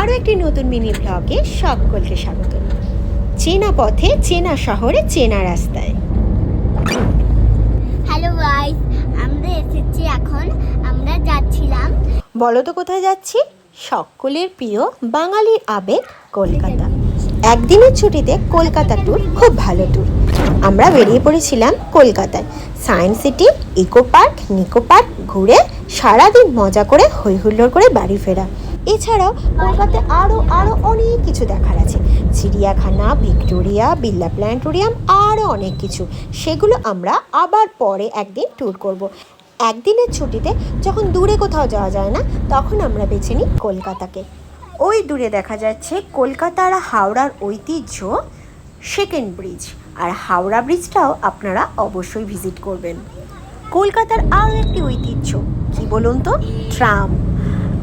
আরও একটি নতুন মিনি ব্লগে সকলকে স্বাগত। চেনা পথে চেনা শহরে চেনা রাস্তায়। হ্যালো গাইস আমরা এসেছি এখন আমরা যাচ্ছিলাম। বলো তো কোথায় যাচ্ছি? সকলের প্রিয় বাঙালির আবেগ কলকাতা। একদিনের ছুটিতে কলকাতা ট্যুর খুব ভালো ট্যুর আমরা বেরিয়ে পড়েছিলাম কলকাতায়। Science City Eco Park Nicco Park ঘুরে সারাদিন মজা করে হই হুল্লোড় করে বাড়ি ফেরা। এছাড়াও কলকাতায় আরও আরও অনেক কিছু দেখার আছে। চিড়িয়াখানা, ভিক্টোরিয়া, বিড়লা প্ল্যানেটোরিয়াম আরও অনেক কিছু। সেগুলো আমরা আবার পরে একদিন ট্যুর করব। একদিনের ছুটিতে যখন দূরে কোথাও যাওয়া যায় না, তখন আমরা বেছে নিই কলকাতাকে। ওই দূরে দেখা যাচ্ছে কলকাতার হাওড়ার ঐতিহ্য সেকেন্ড ব্রিজ। আর হাওড়া ব্রিজটাও আপনারা অবশ্যই ভিজিট করবেন। কলকাতার আরও একটি ঐতিহ্য, কি বলুন তো? ট্রাম।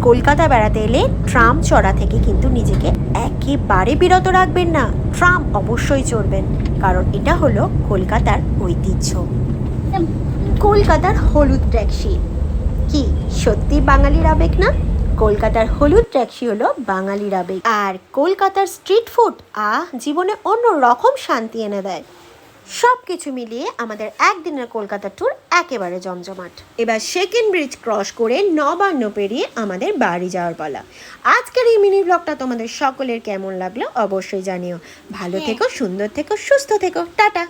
কলকাতা বেড়াতে এলে ট্রাম চড়া থেকে কিন্তু নিজেকে একেবারে বিরত রাখবেন না। ট্রাম অবশ্যই চড়বেন, কারণ এটা হলো কলকাতার ঐতিহ্য। কলকাতার হলুদ ট্যাক্সি। কি, সত্যি বাঙালির আবেগ না? কলকাতার হলুদ ট্যাক্সি হলো বাঙালির আবেগ। আর কলকাতার স্ট্রিট ফুড, আহ, জীবনে অন্য রকম শান্তি এনে দেয়। সব কিছু মিলিয়ে আমাদের একদিনের কলকাতা ট্যুর একেবারে জমজমাট। এবার সেকেন্ড ব্রিজ ক্রস করে নবান্ন পেরিয়ে আমাদের বাড়ি যাওয়ার পালা। আজকের এই মিনি ব্লগটা তোমাদের সকলের কেমন লাগল অবশ্যই জানিও। ভালো থেকো সুন্দর থেকো সুস্থ থেকো টাটা!